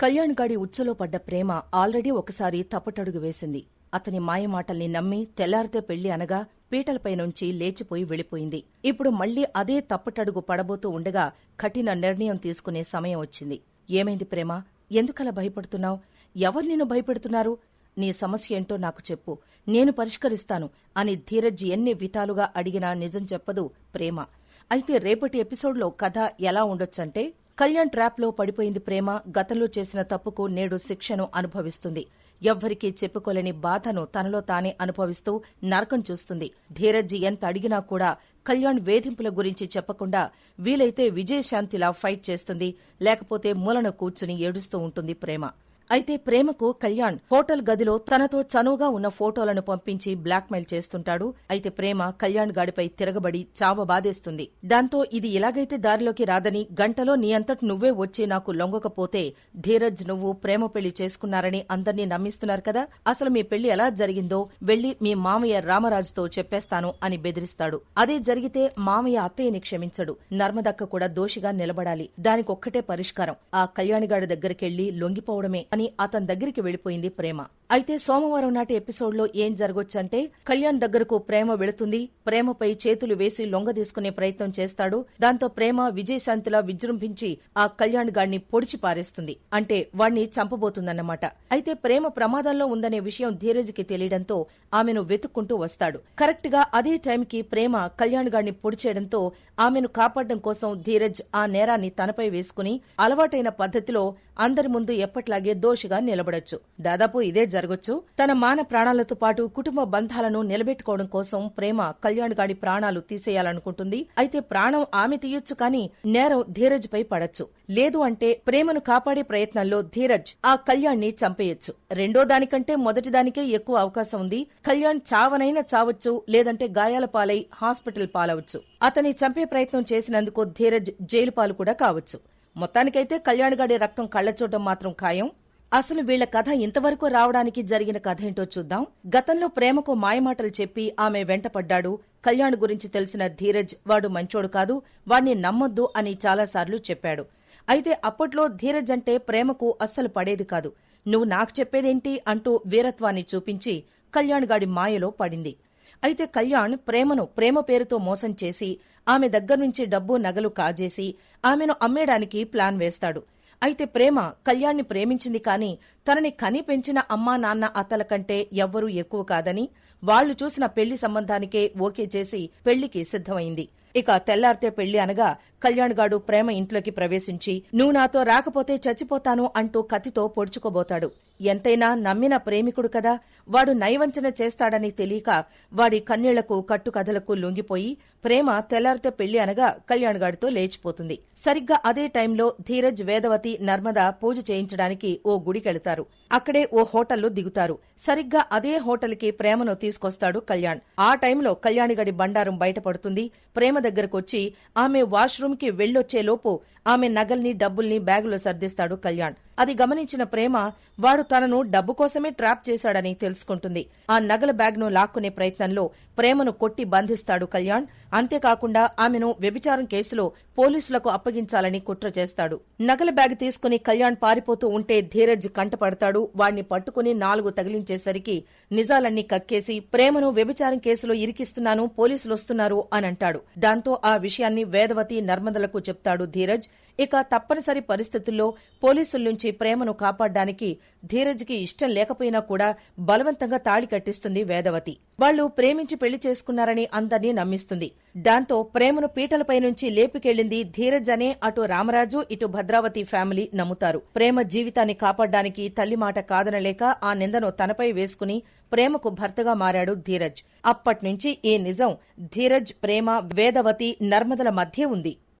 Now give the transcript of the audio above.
కళ్యాణ్ గాడి పడ్డ ప్రేమ ఆల్రెడీ ఒకసారి తప్పటడుగు వేసింది. అతని మాయమాటల్ని నమ్మి తెల్లారితే పెళ్ళి అనగా పీటలపై నుంచి లేచిపోయి వెళ్ళిపోయింది ఇప్పుడు మళ్ళీ అదే తప్పటడుగు పడబోతూ ఉండగా కఠిన నిర్ణయం తీసుకునే సమయం వచ్చింది. ఏమైంది ప్రేమ? ఎందుకలా భయపడుతున్నావు? ఎవరు నిన్ను భయపెడుతున్నారు? నీ సమస్య ఏంటో నాకు చెప్పు. నేను పరిష్కరిస్తాను అని ధీరజ్ ఎన్ని విధాలుగా అడిగినా నిజం చెప్పదు ప్రేమ. అయితే రేపటి ఎపిసోడ్లో కథ ఎలా ఉండొచ్చంటే కళ్యాణ్ ట్రాప్లో పడిపోయింది ప్రేమ గతంలో చేసిన తప్పుకు నేడు శిక్షను అనుభవిస్తుంది. ఎవ్వరికీ చెప్పుకోలేని బాధను తనలో తానే అనుభవిస్తూ నరకం చూస్తుంది. ధీరజ్ ఎంత అడిగినా కూడా కళ్యాణ్ వేధింపుల గురించి చెప్పకుండా వీలైతే విజయశాంతిలా ఫైట్ చేస్తుంది. లేకపోతే మూలన కూర్చుని ఏడుస్తూ ఉంటుంది ప్రేమ. అయితే ప్రేమకు కళ్యాణ్ హోటల్ గదిలో తనతో చనువుగా ఉన్న ఫోటోలను పంపించి బ్లాక్మెయిల్ చేస్తుంటాడు. అయితే ప్రేమ కళ్యాణ్ గాడిపై తిరగబడి చావ బాధేస్తుంది. దాంతో ఇది ఇలాగైతే దారిలోకి రాదని గంటలో నీ అంతటి నువ్వే వచ్చి నాకు లొంగకపోతే ధీరజ్ నువ్వు ప్రేమ పెళ్ళి చేసుకున్నారని అందర్నీ నమ్మిస్తున్నారు కదా? అసలు మీ పెళ్ళి ఎలా జరిగిందో వెళ్ళి మీ మామయ్య రామరాజుతో చెప్పేస్తాను అని బెదిరిస్తాడు. అదే జరిగితే మామయ్య అత్తయ్యని క్షమించడు. నర్మదక్క కూడా దోషిగా నిలబడాలి. దానికొక్కటే పరిష్కారం. ఆ కళ్యాణిగాడి దగ్గరికెళ్ళి లొంగిపోవడమే అని అతని దగ్గరికి వెళ్ళిపోయింది ప్రేమ. అయితే సోమవారం నాటి ఎపిసోడ్లో ఏం జరగొచ్చంటే కళ్యాణ్ దగ్గరకు ప్రేమ వెళుతుంది ప్రేమపై చేతులు వేసి లొంగదీసుకునే ప్రయత్నం చేస్తాడు దాంతో ప్రేమ విజయశాంతిలా విజృంభించి ఆ కళ్యాణ్ గాడిని పొడిచి పారేస్తుంది. అంటే వాణ్ణి చంపబోతుందన్నమాట. అయితే ప్రేమ ప్రమాదంలో ఉందనే విషయం ధీరజ్కి తెలియడంతో ఆమెను వెతుక్కుంటూ వస్తాడు. కరెక్ట్గా అదే టైంకి ప్రేమ కళ్యాణ్ గాడిని పొడిచేయడంతో ఆమెను కాపాడడం కోసం ధీరజ్ ఆ నేరాన్ని తనపై వేసుకుని అలవాటైన పద్ధతిలో అందరి ముందు ఎప్పట్లాగే నిర్దోషిగా నిలబడొచ్చు. దాదాపు ఇదే జరగొచ్చు. తన మాన ప్రాణాలతో పాటు కుటుంబ బంధాలను నిలబెట్టుకోవడం కోసం ప్రేమ కళ్యాణ్ గాడి ప్రాణాలు తీసేయాలనుకుంటుంది. అయితే ప్రాణం ఆమె తీయొచ్చు కానీ నేరం ధీరజ్ పై పడచ్చు. లేదు అంటే ప్రేమను కాపాడే ప్రయత్నంలో ధీరజ్ ఆ కళ్యాణ్ని చంపేయొచ్చు. రెండో దానికంటే మొదటి దానికే ఎక్కువ అవకాశం ఉంది. కళ్యాణ్ చావనైనా చావచ్చు లేదంటే గాయాల పాలై హాస్పిటల్ పాలవచ్చు. అతని చంపే ప్రయత్నం చేసినందుకు ధీరజ్ జైలు పాలు కూడా కావచ్చు. మొత్తానికైతే కళ్యాణ్గాడి రక్తం కళ్ళచూడటం మాత్రం ఖాయం. అసలు వీళ్ళ కథ ఇంతవరకు రావడానికి జరిగిన కథ ఏంటో చూద్దాం. గతంలో ప్రేమకు మాయమాటలు చెప్పి ఆమె వెంటపడ్డాడు. కళ్యాణ్ గురించి తెలిసిన ధీరజ్ వాడు మంచోడు కాదు వాణ్ణి నమ్మొద్దు అని చాలాసార్లు చెప్పాడు. అయితే అప్పట్లో ధీరజ్ అంటే ప్రేమకు అస్సలు పడేది కాదు. నువ్వు నాకు చెప్పేదేంటి? అంటూ వీరత్వాన్ని చూపించి కళ్యాణ్ గాడి మాయలో పడింది. అయితే కళ్యాణ్ ప్రేమను ప్రేమ పేరుతో మోసం చేసి ఆమె దగ్గర్నుంచి డబ్బు నగలు కాజేసి ఆమెను అమ్మేయడానికి ప్లాన్ వేస్తాడు. అయితే ప్రేమ కళ్యాణ్ని ప్రేమించింది కానీ తనని కని పెంచిన అమ్మా నాన్న అత్తల కంటే ఎవ్వరూ ఎక్కువ కాదని వాళ్ళు చూసిన పెళ్ళి సంబంధానికే ఓకే చేసి పెళ్ళికి సిద్ధమైంది. ఇక తెల్లారితే పెళ్ళి అనగా కళ్యాణ్గాడు ప్రేమ ఇంట్లోకి ప్రవేశించి నువ్వు నాతో రాకపోతే చచ్చిపోతాను అంటూ కత్తితో పొడుచుకోబోతాడు. ఎంతైనా నమ్మిన ప్రేమికుడు కదా వాడు నైవంచన చేస్తాడని తెలియక వాడి కన్నీళ్ళకు కట్టుకథలకు లొంగిపోయి ప్రేమ తెల్లారితే పెళ్ళి అనగా కళ్యాణ్గాడితో లేచిపోతుంది. సరిగ్గా అదే టైంలో ధీరజ్ వేదవతి నర్మద పూజ చేయించడానికి ఓ గుడికెళతారు. అక్కడే ఓ హోటల్లో దిగుతారు. సరిగ్గా అదే హోటల్కి ప్రేమను తీసుకొస్తాడు కళ్యాణ్. ఆ టైంలో కళ్యాణిగడి బండారం బయటపడుతుంది. ప్రేమ దగ్గరకొచ్చి ఆమె వాష్రూమ్కి వెళ్ళొచ్చేలోపు ఆమె నగల్ని డబ్బుల్ని బ్యాగులో సర్దిస్తాడు కళ్యాణ్. అది గమనించిన ప్రేమ వాడు తనను డబ్బు కోసమే ట్రాప్ చేశాడని తెలుసుకుంటుంది. ఆ నగల బ్యాగ్ను లాక్కునే ప్రయత్నంలో ప్రేమను కొట్టి బంధిస్తాడు కళ్యాణ్. అంతేకాకుండా ఆమెను వ్యభిచారం కేసులో పోలీసులకు అప్పగించాలని కుట్ర చేస్తాడు. నగల బ్యాగ్ తీసుకుని కళ్యాణ్ పారిపోతూ ఉంటే ధీరజ్ కంటపడతాడు. వాణ్ణి పట్టుకుని నాలుగు తగిలించేసరికి నిజాలన్నీ కక్కేసి ప్రేమను వ్యభిచారం కేసులో ఇరికిస్తున్నాను పోలీసులు వస్తున్నారు అని అంటాడు దాంతో ఆ విషయాన్ని వేదవతి నర్మదలకు చెప్తాడు ధీరజ్. ఇక తప్పనిసరి పరిస్థితుల్లో పోలీసుల నుంచి ప్రేమను కాపాడడానికి ధీరజ్కి ఇష్టం లేకపోయినా కూడా బలవంతంగా తాళి కట్టిస్తుంది వేదవతి. వాళ్ళు ప్రేమించి పెళ్ళి చేసుకున్నారని అందర్నీ నమ్మిస్తుంది. దాంతో ప్రేమను పీటలపై నుంచి లేపికెళ్ళింది ధీరజ్ అనే అటు రామరాజు ఇటు భద్రావతి ఫ్యామిలీ నమ్ముతారు. ప్రేమ జీవితాన్ని కాపాడడానికి తల్లి మాట కాదనలేక ఆ నిందను తనపై వేసుకుని ప్రేమకు భర్తగా మారాడు ధీరజ్. అప్పట్నుంచి ఈ నిజం ధీరజ్ ప్రేమ వేదవతి నర్మదల మధ్య ఉంది.